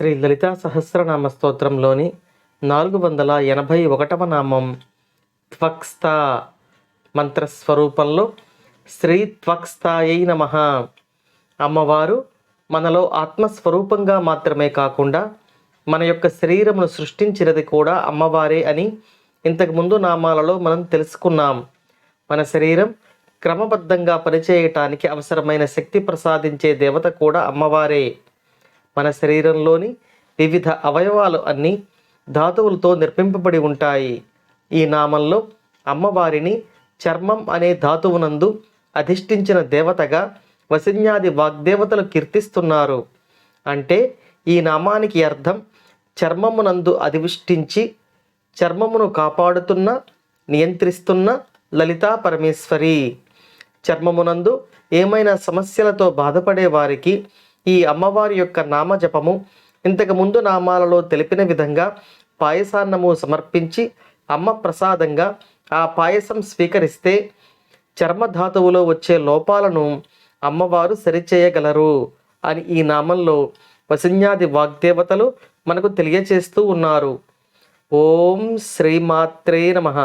శ్రీ లలితా సహస్రనామ స్తోత్రంలోని నాలుగు వందల ఎనభై ఒకటవ నామం త్వక్స్తా మంత్రస్వరూపంలో శ్రీ త్వక్స్తాయై నమ. అమ్మవారు మనలో ఆత్మస్వరూపంగా మాత్రమే కాకుండా మన యొక్క శరీరమును సృష్టించినది కూడా అమ్మవారే అని ఇంతకుముందు నామాలలో మనం తెలుసుకున్నాం. మన శరీరం క్రమబద్ధంగా పనిచేయటానికి అవసరమైన శక్తి ప్రసాదించే దేవత కూడా అమ్మవారే. మన శరీరంలోని వివిధ అవయవాలు అన్నీ ధాతువులతో నిర్మింపబడి ఉంటాయి. ఈ నామంలో అమ్మవారిని చర్మం అనే ధాతువునందు అధిష్ఠించిన దేవతగా వసిన్యాది వాగ్దేవతలు కీర్తిస్తున్నారు. అంటే ఈ నామానికి అర్థం చర్మమునందు అధిష్ఠించి చర్మమును కాపాడుతున్న నియంత్రిస్తున్న లలితా పరమేశ్వరి. చర్మమునందు ఏమైనా సమస్యలతో బాధపడే వారికి ఈ అమ్మవారి యొక్క నామజపము ఇంతకు ముందు నామాలలో తెలిపిన విధంగా పాయసాన్నము సమర్పించి అమ్మ ప్రసాదంగా ఆ పాయసం స్వీకరిస్తే చర్మధాతువులో వచ్చే లోపాలను అమ్మవారు సరిచేయగలరు అని ఈ నామంలో వసిన్యాది వాగ్దేవతలు మనకు తెలియచేస్తూ ఉన్నారు. ఓం శ్రీమాత్రే నమః.